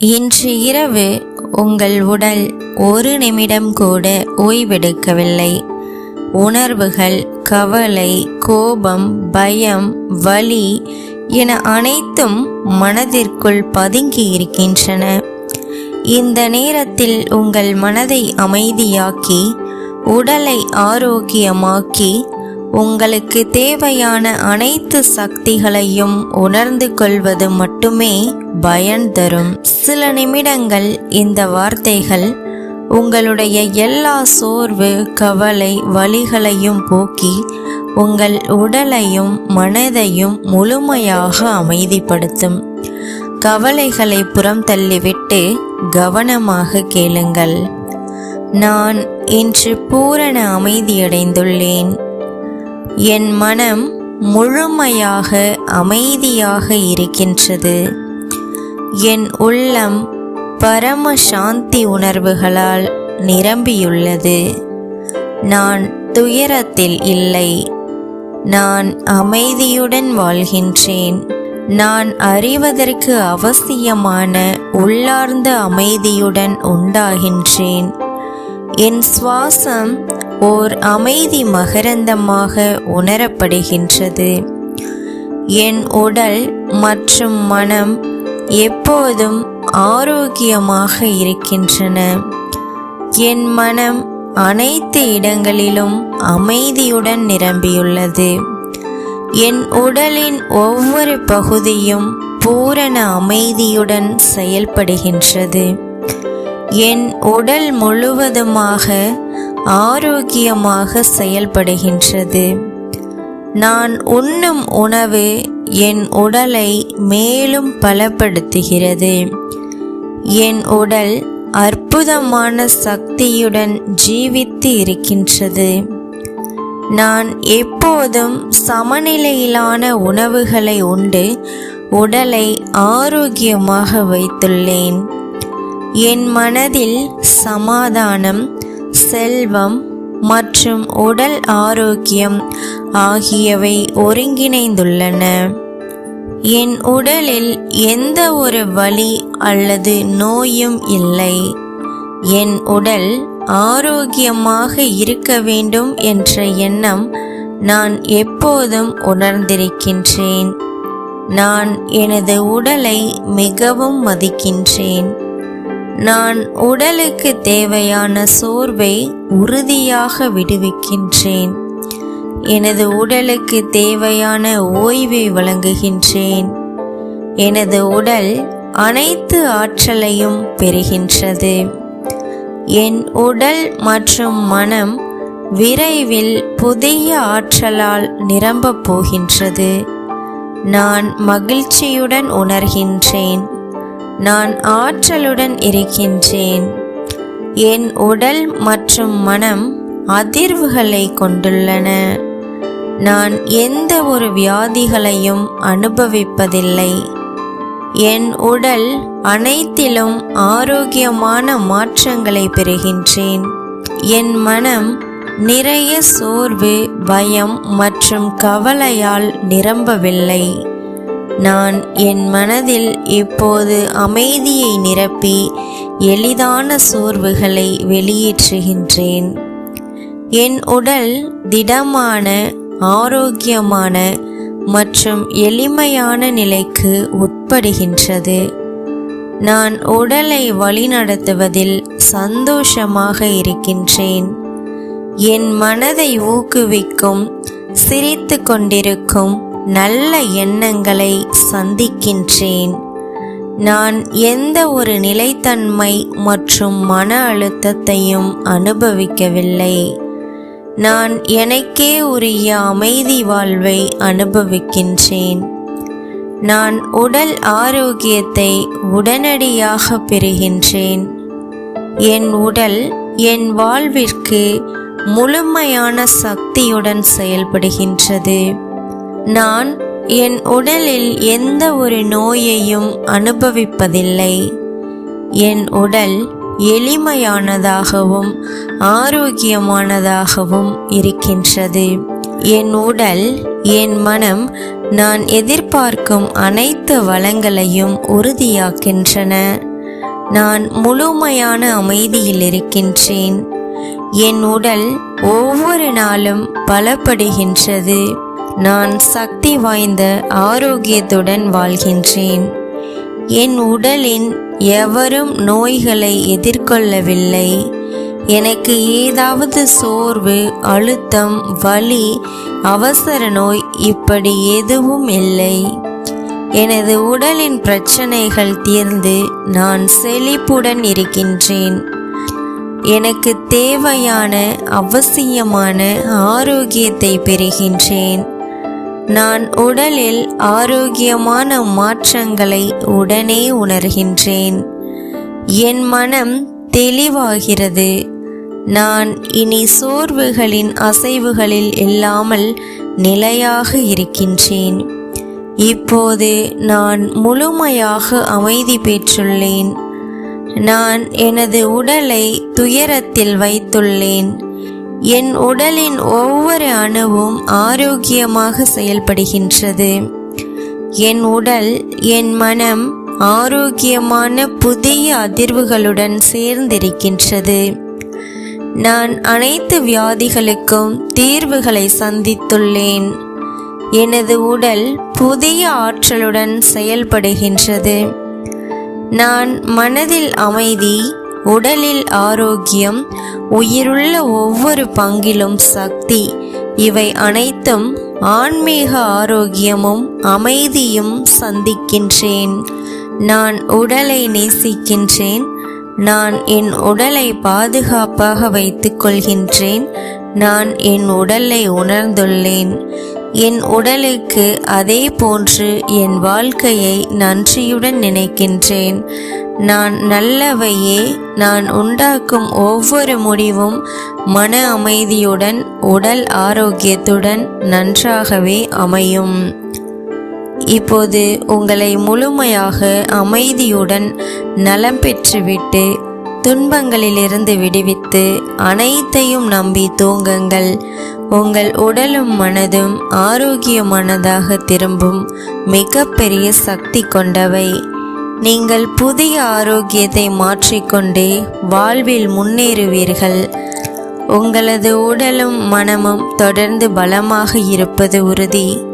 இன்று இரவு உங்கள் உடல் ஒரு நிமிடம் கூட ஓய்வெடுக்கவில்லை. உணர்வுகள் கவலை கோபம் பயம் வலி என அனைத்தும் மனதிற்குள் பதுங்கி இருக்கின்றன. இந்த நேரத்தில் உங்கள் மனதை அமைதியாக்கி உடலை ஆரோக்கியமாக்கி உங்களுக்கு தேவையான அனைத்து சக்திகளையும் உணர்ந்து கொள்வது மட்டுமே பயன் தரும். சில நிமிடங்கள் இந்த வார்த்தைகள் உங்களுடைய எல்லா சோர்வு கவலை வழிகளையும் போக்கி உங்கள் உடலையும் மனதையும் முழுமையாக அமைதிப்படுத்தும். கவலைகளை புறம் தள்ளிவிட்டு கவனமாக கேளுங்கள். நான் இன்று பூரண அமைதியடைந்துள்ளேன். என் மனம் முழுமையாக அமைதியாக இருக்கின்றது. என் உள்ளம் பரம சாந்தி உணர்வுகளால் நிரம்பியுள்ளது. நான் துயரத்தில் இல்லை. நான் அமைதியுடன் வாழ்கின்றேன். நான் அறிவதற்கு அவசியமான உள்ளார்ந்த அமைதியுடன் உண்டாகின்றேன். என் சுவாசம் ஓர் அமைதி மகரந்தமாக உணரப்படுகின்றது. என் உடல் மற்றும் மனம் எப்போதும் ஆரோக்கியமாக இருக்கின்றன. என் மனம் அனைத்து இடங்களிலும் அமைதியுடன் நிரம்பியுள்ளது. என் உடலின் ஒவ்வொரு பகுதியும் பூரண அமைதியுடன் செயல்படுகின்றது. என் உடல் முழுவதுமாக ஆரோக்கியமாக செயல்படுகின்றது. நான் உண்ணும் உணவு என் உடலை மேலும் பலப்படுத்துகிறது. என் உடல் அற்புதமான சக்தியுடன் ஜீவித்து இருக்கின்றது. நான் எப்போதும் சமநிலையிலான உணவுகளை உண்டு உடலை ஆரோக்கியமாக வைத்துள்ளேன். என் மனதில் சமாதானம் செல்வம் மற்றும் உடல் ஆரோக்கியம் ஆகியவை ஒருங்கிணைந்துள்ளன. என் உடலில் எந்த ஒரு வலி அல்லது நோயும் இல்லை. என் உடல் ஆரோக்கியமாக இருக்க வேண்டும் என்ற எண்ணம் நான் எப்போதும் உணர்ந்திருக்கின்றேன். நான் எனது உடலை மிகவும் மதிக்கின்றேன். நான் உடலுக்கு தேவையான சோர்வை உறுதியாக விடுவிக்கின்றேன். எனது உடலுக்கு தேவையான ஓய்வை வழங்குகின்றேன். எனது உடல் அனைத்து ஆற்றலையும் பெறுகின்றது. என் உடல் மற்றும் மனம் விரைவில் புதிய ஆற்றலால் நிரம்பப் போகின்றது. நான் மகிழ்ச்சியுடன் உணர்கின்றேன். நான் ஆற்றலுடன் இருக்கின்றேன். என் உடல் மற்றும் மனம் அதிர்வுகளை கொண்டுள்ளன. நான் எந்த ஒரு வியாதிகளையும் அனுபவிப்பதில்லை. என் உடல் அனைத்திலும் ஆரோக்கியமான மாற்றங்களை பெறுகின்றேன். என் மனம் நிறைய சோர்வு பயம் மற்றும் கவலையால் நிரம்பவில்லை. நான் என் மனதில் இப்போது அமைதியை நிரப்பி எளிதான சோர்வுகளை வெளியேற்றுகின்றேன். என் உடல் திடமான ஆரோக்கியமான மற்றும் எளிமையான நிலைக்கு உட்படுகின்றது. நான் உடலை வழிநடத்துவதில் சந்தோஷமாக இருக்கின்றேன். என் மனதை ஊக்குவிக்கும் சிரித்து கொண்டிருக்கும் நல்ல எண்ணங்களை சந்திக்கின்றேன். நான் எந்த ஒரு நிலைத்தன்மை மற்றும் மன அழுத்தத்தையும் அனுபவிக்கவில்லை. நான் எனக்கே உரிய அமைதி வாழ்வை அனுபவிக்கின்றேன். நான் உடல் ஆரோக்கியத்தை உடனடியாக பெறுகின்றேன். என் உடல் என் வாழ்விற்கு முழுமையான சக்தியுடன் செயல்படுகின்றது. நான் என் உடலில் எந்த ஒரு நோயையும் அனுபவிப்பதில்லை. என் உடல் எளிமையானதாகவும் ஆரோக்கியமானதாகவும் இருக்கின்றது. என் உடல் என் மனம் நான் எதிர்பார்க்கும் அனைத்து வளங்களையும் உறுதியாக்கின்றன. நான் முழுமையான அமைதியில் இருக்கின்றேன். என் உடல் ஒவ்வொரு நாளும் பலப்படுகின்றது. நான் சக்தி வாய்ந்த ஆரோக்கியத்துடன் வாழ்கின்றேன். என் உடலின் எவரும் நோய்களை எதிர்கொள்ளவில்லை. எனக்கு ஏதாவது சோர்வு அழுத்தம் வலி அவசர நோய் இப்படி எதுவும் இல்லை. எனது உடலின் பிரச்சனைகள் தீர்ந்து நான் செழிப்புடன் இருக்கின்றேன். எனக்கு தேவையான அவசியமான ஆரோக்கியத்தை பெறுகின்றேன். நான் உடலில் ஆரோக்கியமான மாற்றங்களை உடனே உணர்கின்றேன். என் மனம் தெளிவாகிறது. நான் இனி சோர்வுகளின் அசைவுகளில் இல்லாமல் நிலையாக இருக்கின்றேன். இப்போது நான் முழுமையாக அமைதி பெற்றுள்ளேன். நான் எனது உடலை துயரத்தில் வைத்துள்ளேன். என் உடலின் ஒவ்வொரு அணுவும் ஆரோக்கியமாக செயல்படுகின்றது. என் உடல் என் மனம் ஆரோக்கியமான புதிய அதிர்வுகளுடன் சேர்ந்திருக்கின்றது. நான் அனைத்து வியாதிகளுக்கும் தீர்வுகளை சந்தித்துள்ளேன். எனது உடல் புதிய ஆற்றலுடன் செயல்படுகின்றது. நான் மனதில் அமைதி உடலில் ஆரோக்கியம் உயிருள்ள ஒவ்வொரு பங்கிலும் சக்தி. இவை அனைத்தும் ஆன்மீக ஆரோக்கியமும் அமைதியும் சந்திக்கின்றேன். நான் உடலை நேசிக்கின்றேன். நான் என் உடலை பாதுகாப்பாக வைத்துக்கொள்கின்றேன் நான் என் உடலை உணர்ந்துள்ளேன். என் உடலுக்கு அதே போன்று என் வாழ்க்கையை நன்றியுடன் நினைக்கின்றேன். நான் நல்லவையே நான் உண்டாக்கும் ஒவ்வொரு முடிவும் மன அமைதியுடன் உடல் ஆரோக்கியத்துடன் நன்றாகவே அமையும். இப்போது உங்களை முழுமையாக அமைதியுடன் நலம் பெற்றுவிட்டு துன்பங்களிலிருந்து விடுவித்து அனைத்தையும் நம்பி தூங்குங்கள். உங்கள் உடலும் மனதும் ஆரோக்கியமானதாக திரும்பும் மிகப்பெரிய சக்தி கொண்டவை. நீங்கள் புதிய ஆரோக்கியத்தை மாற்றிக்கொண்டே வாழ்வில் முன்னேறுவீர்கள். உங்களது உடலும் மனமும் தொடர்ந்து பலமாக இருப்பது உறுதி.